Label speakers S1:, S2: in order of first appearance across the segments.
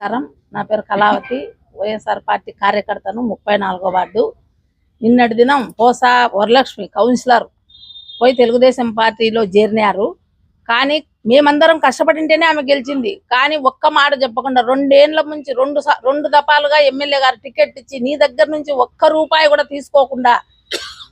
S1: నమస్కారం. నా పేరు కళావతి. వైఎస్ఆర్ పార్టీ కార్యకర్తను ముప్పై నాలుగో వార్డు. నిన్నటి దినం పోసా వరలక్ష్మి కౌన్సిలర్ పోయి తెలుగుదేశం పార్టీలో చేరినారు. కానీ మేమందరం కష్టపడింటేనే ఆమె గెలిచింది. కానీ ఒక్క మాట చెప్పకుండా రెండేళ్ళ నుంచి రెండు రెండు దఫాలుగా ఎమ్మెల్యే గారు టికెట్ ఇచ్చి నీ దగ్గర నుంచి ఒక్క రూపాయి కూడా తీసుకోకుండా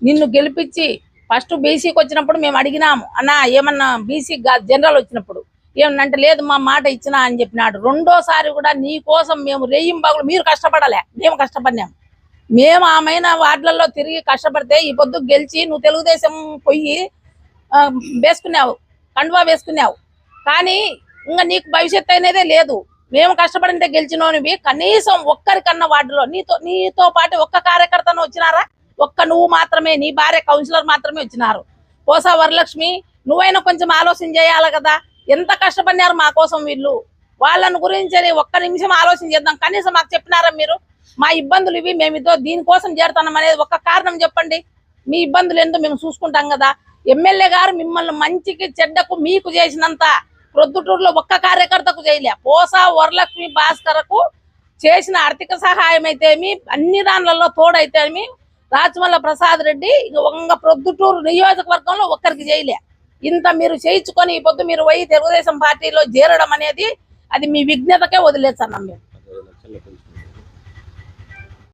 S1: నిన్ను గెలిపించి ఫస్ట్ బీసీకి వచ్చినప్పుడు మేము అడిగినాము అన్న ఏమన్నా బీసీ జనరల్ వచ్చినప్పుడు ఏమన్నంటే లేదు మా మాట ఇచ్చినా అని చెప్పినాడు. రెండోసారి కూడా నీ కోసం మేము రెయ్యం మీరు కష్టపడలే మేము కష్టపడినాం. మేము ఆమెన వార్డులలో తిరిగి కష్టపడితే ఈ పొద్దు గెలిచి నువ్వు తెలుగుదేశం పోయి వేసుకున్నావు కండువా వేసుకున్నావు. కానీ ఇంకా నీకు భవిష్యత్తు అనేదే లేదు. మేము కష్టపడింటే గెలిచినోనివి కనీసం ఒక్కరికన్నా వార్డులో. నీతో నీతో పాటు ఒక్క కార్యకర్తను వచ్చినారా? ఒక్క నువ్వు మాత్రమే నీ భార్య కౌన్సిలర్ మాత్రమే వచ్చినారు. పోసా వరలక్ష్మి నువ్వైనా కొంచెం ఆలోచన చేయాలి కదా. ఎంత కష్టపడినారు మా కోసం వీళ్ళు? వాళ్ళని గురించి ఒక్క నిమిషం ఆలోచన చేద్దాం. కనీసం మాకు చెప్పినారా మీరు? మా ఇబ్బందులు ఇవి మేము దీనికోసం చేరుతున్నాం అనేది ఒక్క కారణం చెప్పండి. మీ ఇబ్బందులు ఏందో మేము చూసుకుంటాం కదా. ఎమ్మెల్యే గారు మిమ్మల్ని మంచికి చెడ్డకు మీకు చేసినంత ప్రొద్దుటూరులో ఒక్క కార్యకర్తకు చేయలే. పోసా వరలక్ష్మి భాస్కర్కు చేసిన ఆర్థిక సహాయం అయితేమి అన్ని దానిలలో తోడైతేమి రాజమల్ల ప్రసాద్ రెడ్డి ఇక వంగ ప్రొద్దుటూరు నియోజకవర్గంలో ఒక్కరికి చేయలే. ఇంత మీరు చేయించుకొని ఈ పొద్దు మీరు పోయి తెలుగుదేశం పార్టీలో చేరడం అనేది అది మీ విజ్ఞతకే వదిలేస్తాను మీరు